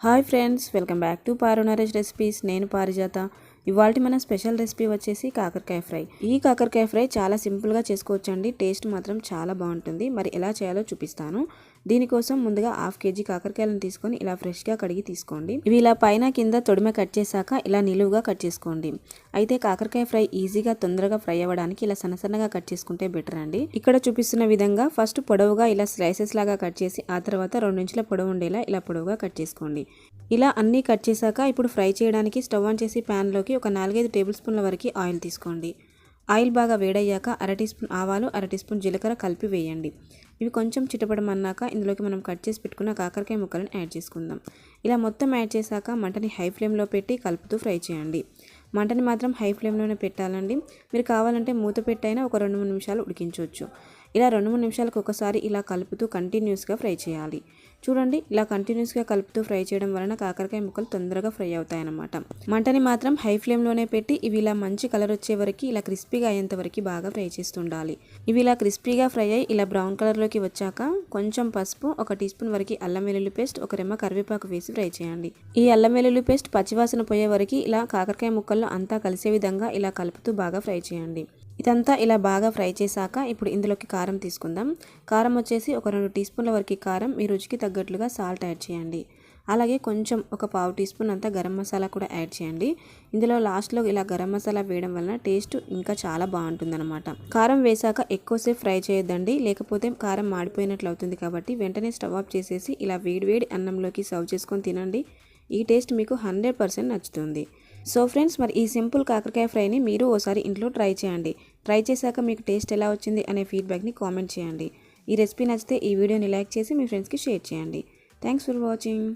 Hi friends welcome back to Paru Naresh recipes. నేను పారిజాత. ఇవాళ మన స్పెషల్ రెసిపీ వచ్చేసి కాకరకాయ ఫ్రై. ఈ కాకరకాయ ఫ్రై చాలా సింపుల్గా చేసుకోవచ్చు అండి టేస్ట్ మాత్రం చాలా బాగుంటుంది. మరి ఎలా చేయాలో చూపిస్తాను. దీనికోసం ముందుగా హాఫ్ కేజీ కాకరకాయలను తీసుకొని ఇలా ఫ్రెష్గా కడిగి తీసుకోండి. ఇవి ఇలా పైన కింద తొడిమ కట్ చేశాక ఇలా నిలువుగా కట్ చేసుకోండి. అయితే కాకరకాయ ఫ్రై ఈజీగా తొందరగా ఫ్రై అవ్వడానికి ఇలా సన్న సన్నగా కట్ చేసుకుంటే బెటర్ అండి. ఇక్కడ చూపిస్తున్న విధంగా ఫస్ట్ పొడవుగా ఇలా స్లైసెస్ లాగా కట్ చేసి ఆ తర్వాత రెండించుల పొడవు ఉండేలా ఇలా పొడవుగా కట్ చేసుకోండి. ఇలా అన్నీ కట్ చేశాక ఇప్పుడు ఫ్రై చేయడానికి స్టవ్ ఆన్ చేసి ప్యాన్లోకి ఒక నాలుగైదు టేబుల్ స్పూన్ల వరకు ఆయిల్ తీసుకోండి. ఆయిల్ బాగా వేడయ్యాక అర టీ స్పూన్ ఆవాలు అర టీ స్పూన్ జీలకర్ర కలిపి వేయండి. ఇవి కొంచెం చిటపడమన్నాక ఇందులోకి మనం కట్ చేసి పెట్టుకున్న కాకరకాయ ముక్కలను యాడ్ చేసుకుందాం. ఇలా మొత్తం యాడ్ చేశాక మంటని హై ఫ్లేమ్లో పెట్టి కలుపుతూ ఫ్రై చేయండి. మంటని మాత్రం హై ఫ్లేమ్లోనే పెట్టాలండి. మీరు కావాలంటే మూత పెట్టైనా ఒక రెండు మూడు నిమిషాలు ఉడికించవచ్చు. ఇలా రెండు మూడు నిమిషాలకు ఒకసారి ఇలా కలుపుతూ కంటిన్యూస్గా ఫ్రై చేయాలి. చూడండి ఇలా కంటిన్యూస్గా కలుపుతూ ఫ్రై చేయడం వలన కాకరకాయ ముక్కలు తొందరగా ఫ్రై అవుతాయన్నమాట. మంటని మాత్రం హై ఫ్లేమ్లోనే పెట్టి ఇవి ఇలా మంచి కలర్ వచ్చే వరకు ఇలా క్రిస్పీగా అయ్యేంత వరకు బాగా ఫ్రై చేస్తుండాలి. ఇవి ఇలా క్రిస్పీగా ఫ్రై అయ్యి ఇలా బ్రౌన్ కలర్లోకి వచ్చాక కొంచెం పసుపు ఒక టీ స్పూన్ వరకు అల్లం వెల్లుల్లి పేస్ట్ ఒక రెమ్మ కరివేపాకు వేసి ఫ్రై చేయండి. ఈ అల్లం వెల్లుల్లి పేస్ట్ పచ్చివాసన పోయే వరకు ఇలా కాకరకాయ ముక్కల్లో అంతా కలిసే విధంగా ఇలా కలుపుతూ బాగా ఫ్రై చేయండి. ఇదంతా ఇలా బాగా ఫ్రై చేశాక ఇప్పుడు ఇందులోకి కారం తీసుకుందాం. కారం వచ్చేసి ఒక రెండు టీ స్పూన్ల వరకు కారం మీ రుచికి తగ్గట్లుగా సాల్ట్ యాడ్ చేయండి. అలాగే కొంచెం ఒక పావు టీ స్పూన్ అంతా గరం మసాలా కూడా యాడ్ చేయండి. ఇందులో లాస్ట్లో ఇలా గరం మసాలా వేయడం వలన టేస్ట్ ఇంకా చాలా బాగుంటుందన్నమాట. కారం వేసాక ఎక్కువసేపు ఫ్రై చేయొద్దండి. లేకపోతే కారం మాడిపోయినట్లు అవుతుంది కాబట్టి వెంటనే స్టవ్ ఆఫ్ చేసేసి ఇలా వేడివేడి అన్నంలోకి సర్వ్ చేసుకొని తినండి. ఈ టేస్ట్ మీకు హండ్రెడ్ పర్సెంట్ నచ్చుతుంది. సో ఫ్రెండ్స్ మరి ఈ సింపుల్ కాకరకాయ ఫ్రైని మీరు ఓసారి ఇంట్లో ట్రై చేయండి. ట్రై చేశాక మీకు టేస్ట్ ఎలా వచ్చింది అనే ఫీడ్బ్యాక్ని కామెంట్ చేయండి. ఈ రెసిపీ నచ్చితే ఈ వీడియోని లైక్ చేసి మీ ఫ్రెండ్స్కి షేర్ చేయండి. Thanks for watching.